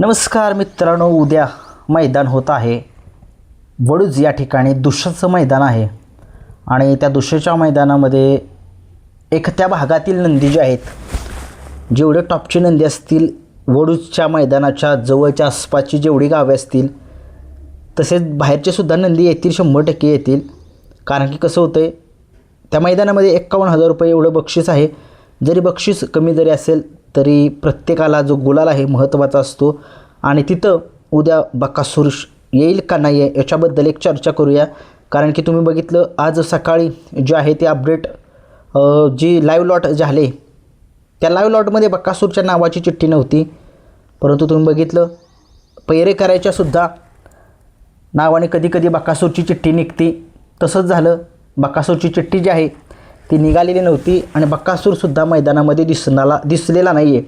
नमस्कार मित्रांनो उद्या मैदान होत आहे. वडूज या ठिकाणी दुष्याचं मैदान आहे. आणि त्या दुष्याच्या मैदानामध्ये एक त्या भागातील नंदी जे आहेत जेवढे टॉपची नंदी असतील वडूजच्या मैदानाच्या जवळच्या आसपासची जेवढी गावे असतील तसेच बाहेरचेसुद्धा नंदी येतील शंभर टक्के येतील. कारण की कसं होतं आहे त्या मैदानामध्ये एक्कावन्न हजार रुपये एवढं बक्षीस आहे. जरी बक्षीस कमी जरी असेल तरी प्रत्येकाला जो गुलाल आहे महत्त्वाचा असतो. आणि तिथं उद्या बकासूर येईल का नाही आहे याच्याबद्दल एक चर्चा करूया. कारण की तुम्ही बघितलं आज सकाळी जे आहे ते अपडेट जी लाईव्ह लॉट झाले त्या लाईव्ह लॉटमध्ये बकासूरच्या नावाची चिठ्ठी नव्हती. परंतु तुम्ही बघितलं पैरे करायच्यासुद्धा नावाने कधी कधी बकासूरची चिठ्ठी निघते. तसंच झालं. बकासूरची चिठ्ठी जी आहे ती निघालेली नव्हती आणि बक्कासूरसुद्धा मैदानामध्ये दिसणाला दिसलेला नाही आहे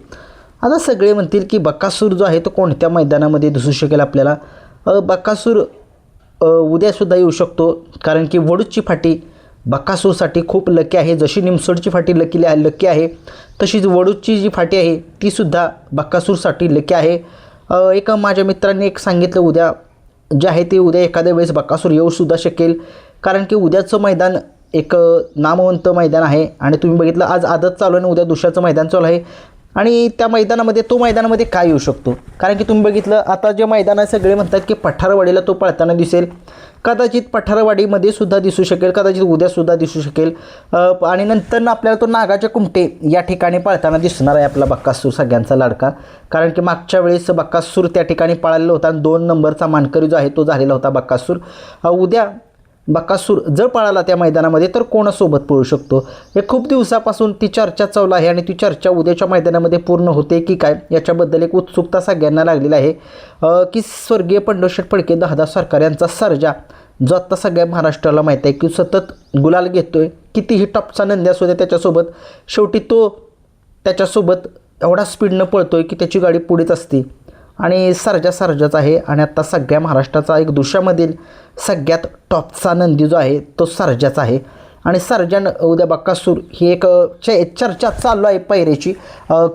आता सगळे म्हणतील की बक्कासूर जो आहे तो कोणत्या मैदानामध्ये दिसू शकेल आपल्याला? बक्कासूर उद्यासुद्धा येऊ शकतो कारण की वडूची फाटी बक्कासूरसाठी खूप लकी आहे. जशी निमसोडची फाटी लकीली आहे लकी आहे तशीच वडूची जी फाटी आहे तीसुद्धा बक्कासूरसाठी लकी आहे. एका माझ्या मित्रांनी एक सांगितलं उद्या जे आहे ते उद्या एखाद्या वेळेस बक्कासूर येऊसुद्धा शकेल कारण की उद्याचं मैदान एक नामवंत मैदान आहे आणि तुम्ही बघितलं आज आदत चालू आहे आणि उद्या दुसऱ्याचं मैदान चालू आहे. आणि त्या मैदानामध्ये तो मैदानामध्ये काय येऊ शकतो? कारण की तुम्ही बघितलं आता जे मैदान आहे सगळे म्हणतात की पठारवाडीला तो पळताना दिसेल. कदाचित पठारवाडीमध्ये सुद्धा दिसू शकेल कदाचित उद्यासुद्धा दिसू शकेल. आणि नंतर आपल्याला तो नागाच्या कुमटे या ठिकाणी पळताना दिसणार आहे आपला बक्कासूर सगळ्यांचा लाडका. कारण की मागच्या वेळेस बक्कासूर त्या ठिकाणी पळालेला होता आणि दोन नंबरचा मानकरी जो आहे तो झालेला होता बक्कासूर. उद्या बकासूर जर पळाला त्या मैदानामध्ये तर कोणासोबत पळू शकतो? हे खूप दिवसापासून ती चर्चा चालू आहे आणि ती चर्चा उद्याच्या मैदानामध्ये पूर्ण होते की काय? याच्याबद्दल एक उत्सुकता सगळ्यांना लागलेली आहे. की स्वर्गीय पंढरशेठ फडके दहादा सरकार यांचा सर्जा जो आत्ता सगळ्या महाराष्ट्राला माहीत आहे की सतत गुलाल घेतो आहे कितीही टॉपचा नंदी असू द्या त्याच्यासोबत शेवटी तो त्याच्यासोबत एवढा स्पीडनं पळतो आहे की त्याची गाडी पुढेच असते. आणि सर्जा सर्जाच आहे. आणि आत्ता सगळ्या महाराष्ट्राचा एक दुशामधील सगळ्यात टॉपचा नंदी जो आहे तो सर्जाचा आहे. आणि सर्जन उद्या बक्कासूर ही एक अ, चे चर्चा चालू आहे पैरेची.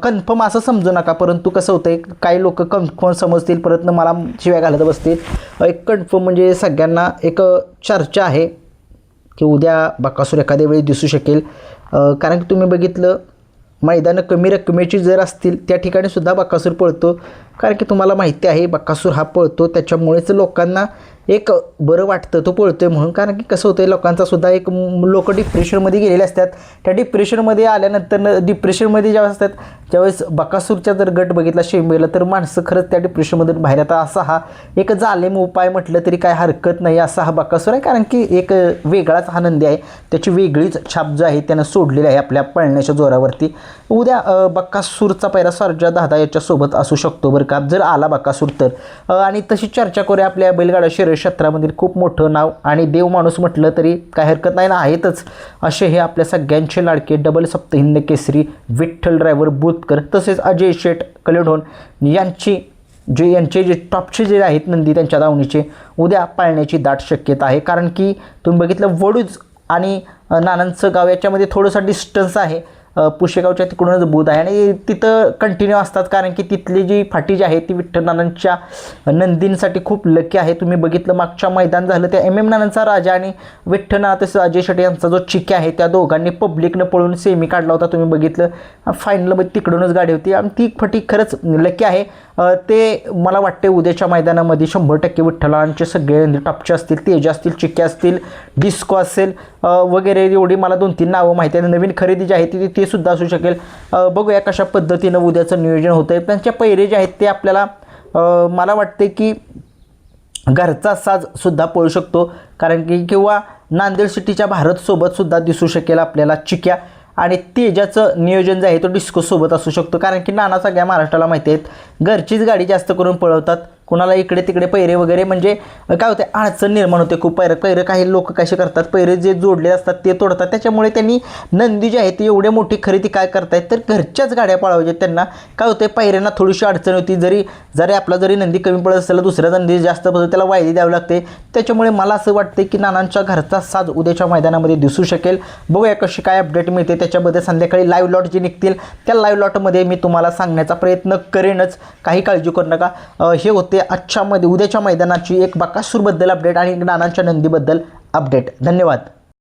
कन्फर्म असं समजू नका परंतु कसं होतं आहे काही लोक कन्फर्म समजतील परत मला शिव्या घालत बसतील. एक कन्फर्म म्हणजे सगळ्यांना एक चर्चा आहे की उद्या बक्कासूर एखाद्या वेळी दिसू शकेल. कारण की तुम्ही बघितलं मैदानं कमी रकमेची जर असतील त्या ठिकाणी सुद्धा बक्कासूर पळतो. कारण की तुम्हाला माहिती आहे बकासूर हा पळतो त्याच्यामुळेच लोकांना एक बरं वाटतं तो पळतो आहे म्हणून. कारण की कसं होतं लोकांचा सुद्धा एक लोक डिप्रेशनमध्ये गेलेले असतात. त्या डिप्रेशनमध्ये आल्यानंतर डिप्रेशनमध्ये ज्यावेळेस असतात ज्यावेळेस बकासूरचा जर गट बघितला शेंबेला तर माणसं खरंच त्या डिप्रेशनमधून बाहेर येतात. असा हा एक जालेम उपाय म्हटलं तरी काय हरकत नाही असा हा बकासूर आहे. कारण की एक वेगळाच हा नंदी आहे. त्याची वेगळीच छाप जो आहे त्यानं सोडलेली आहे आपल्या पळण्याच्या जोरावरती. उद्या बक्कासूरचा बकासूरचा पैरा सर्जा दादा याच्यासोबत असू शकतो बरं का. जर आला बक्कासूर तर. आणि तशी चर्चा करूया आपल्या बैलगाडा शरीर क्षेत्रामधील खूप मोठं नाव आणि देव माणूस म्हटलं तरी काय हरकत नाही ना आहेतच. असे हे आपल्या सगळ्यांचे लाडके डबल सप्तहिंद केसरी विठ्ठल ड्रायव्हर बुतकर तसेच अजय शेठ कलेढोन यांची जे यांचे जे टॉपचे जे आहेत नंदी त्यांच्या दावणीचे उद्या पाळण्याची दाट शक्यता आहे. कारण की तुम्ही बघितलं वडूज आणि नानांचं गाव याच्यामध्ये थोडंसं डिस्टन्स आहे. पुशेगावच्या तिकडूनच बुध आहे. आणि तिथं कंटिन्यू असतात कारण की तिथली जी फाटी जी आहे ती विठ्ठल नानांच्या नंदींसाठी खूप लकी आहे. तुम्ही बघितलं मागच्या मैदान झालं त्या एम एम नानांचा राजा आणि विठ्ठल नाना तसं अजय शेट्टी यांचा जो चिक्या आहे त्या दोघांनी पब्लिकनं पळून सेमी काढला होता. तुम्ही बघितलं फायनलमध्ये तिकडूनच गाडी होती. आणि ती फाटी खरंच लकी आहे. ते मला वाटते उद्याच्या मैदानामध्ये शंभर टक्के विठ्ठलांचे सगळे टॉपचे असतील तेज असतील चिक्के असतील डिस्को असेल वगैरे एवढी मला दोन तीन नावं माहिती आहे नवीन खरेदी जी आहे ती सुद्धा असू शकेल. बघूया कशा पद्धतीनं उद्याचं नियोजन होतं आहे त्यांच्या पैरे जे आहेत ते आपल्याला मला वाटते की घरचा साजसुद्धा पळू शकतो. कारण की किंवा नांदेड सिटीच्या भारतसोबतसुद्धा दिसू शकेल आपल्याला चिक्या. आणि तेजाचं नियोजन जे आहे तो डिस्कोसोबत असू शकतो. कारण की नाना सगळ्या महाराष्ट्राला माहिती आहेत. घरचीच गाडी जास्त करून पळवतात. कुणाला इकडे तिकडे पैरे वगैरे म्हणजे काय होते अडचण निर्माण होते खूप. पैर पैरं काही लोक कसे करतात पैरे जे जोडले असतात ते तोडतात. त्याच्यामुळे त्यांनी नंदी जी आहे ती एवढे मोठी खरेदी काय करतायत तर घरच्याच गाड्या पळवायच्या त्यांना. काय होते पैऱ्यांना थोडीशी अडचण होती. जरी जरी आपला जरी नंदी कमी पडत असेल दुसऱ्या नंदी जास्त पडत त्याला वायदी द्यावी लागते. त्याच्यामुळे मला असं वाटतं की नानांच्या घरचा साज उद्याच्या मैदानामध्ये दिसू शकेल. बघूया कशी काय अपडेट मिळते. त्याच्यामध्ये संध्याकाळी लाईव्ह लॉट जे निघतील त्या लाईव्ह लॉटमध्ये मी तुम्हाला सांगण्याचा प्रयत्न करेनच. काही काळजी करू नका. हे होते आजच्यामध्ये उद्याच्या मैदानाची एक बकासूरबद्दल अपडेट आणि नानांच्या नंदीबद्दल अपडेट धन्यवाद.